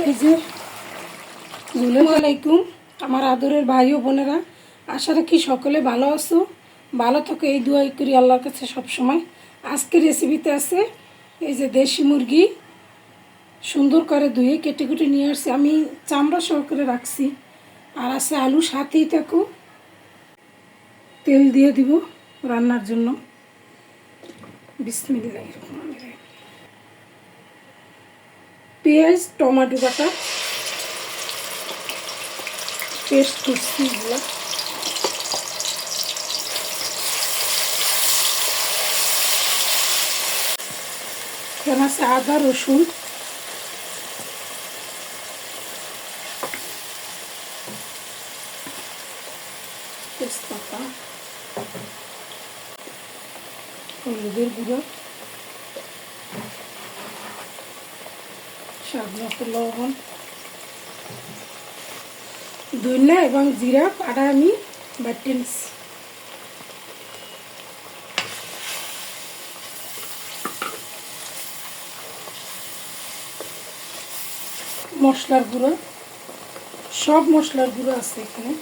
এই যে আলাইকুম। আমার আদরের ভাই ও বোনেরা, আশা রাখি সকলে ভালো আছো। ভালো থাকো, এই দোয়াই করি আল্লাহর কাছে সবসময়। আজকে রেসিপিতে আছে, এই যে দেশি মুরগি, সুন্দর করে ধুয়ে কেটে কেটে নিয়ে আসছি। আমি চামড়া সহকারে রাখছি। আর আছে আলু, সাথেই থাকো। তেল দিয়ে দিব রান্নার জন্য। বিসমিল্লাহ পেঁয়াজ টমেটো বাটা পেস্ট করছি এগুলো। এখানে আছে আদা রসুন। তেজপাতা। হলুদের গুঁড়ো। স্বাদ এবং জিরা পাড়া আমি বাটে নিচ্ছি মশলার গুঁড়ো, সব মশলার গুঁড়ো আছে এখানে।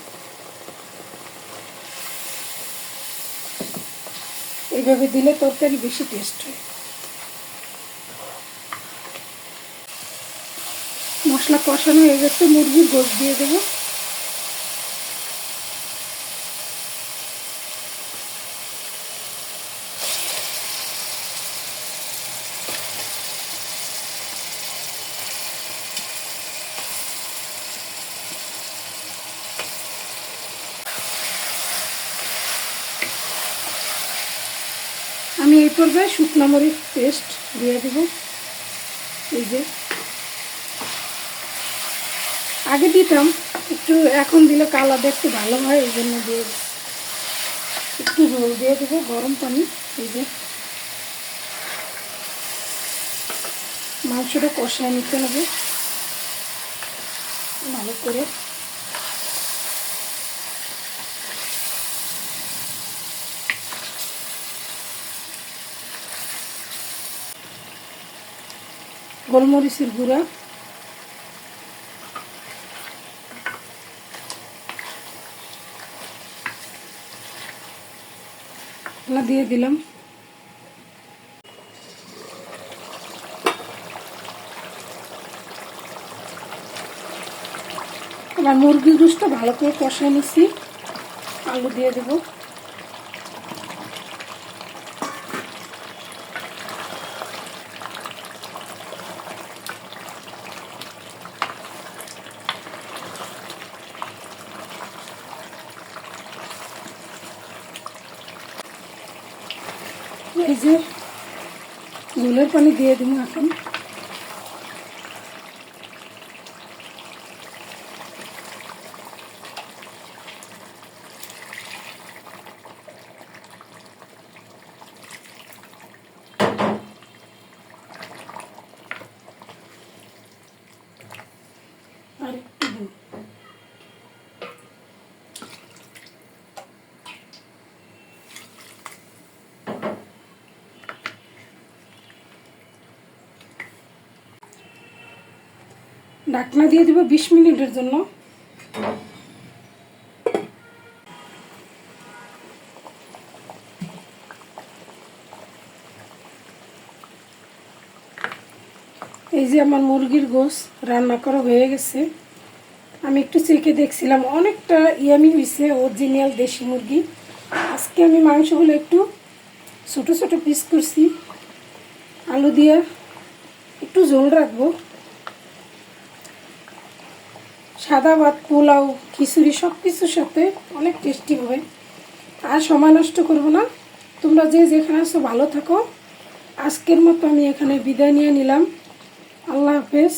এইভাবে দিলে তরকারি বেশি টেস্ট হয়। মশলা কষানো হয়ে গেছে, মুরগির গোস দিয়ে দেবো। আমি এই পর্যায়ে শুকনো মরিচ পেস্ট দিয়ে দেব। এই যে আগে দিতাম, একটু এখন দিলে কালার দেখতে ভালো হয়, এই জন্য দিয়ে। একটু জল দিয়ে দেবো, গরম পানি, এই যে। মাংসটা কষায় নিতে হবে। ভালো করে। গোলমরিচের গুঁড়া। এগুলো দিয়ে দিলাম। এবার মুরগির জুসটা ভালো করে কষায় নিচ্ছি। আলু দিয়ে দেবো। এই যে ঝোলের পানি দিয়ে দিব এখন। ঢাকনা দিয়ে দিব বিশ মিনিটের জন্য। এই যে আমার মুরগির গোস রান্না করা হয়ে গেছে। আমি একটু চেকে দেখছিলাম, অনেকটা ইয়ামি হয়েছে অরিজিনাল দেশি মুরগি। আজকে আমি মাংসগুলো একটু ছোটো ছোটো পিস করছি। আলু দিয়ে একটু ঝোল রাখব। সাদা ভাত, পোলাও, খিচুড়ি সব কিছুর সাথে অনেক টেস্টি হবে। আর সময় নষ্ট করব না। তোমরা যে যেখানে আছো ভালো থাকো। আজকের মতো আমি এখানে বিদায় নিয়ে নিলাম। আল্লাহ হাফেজ।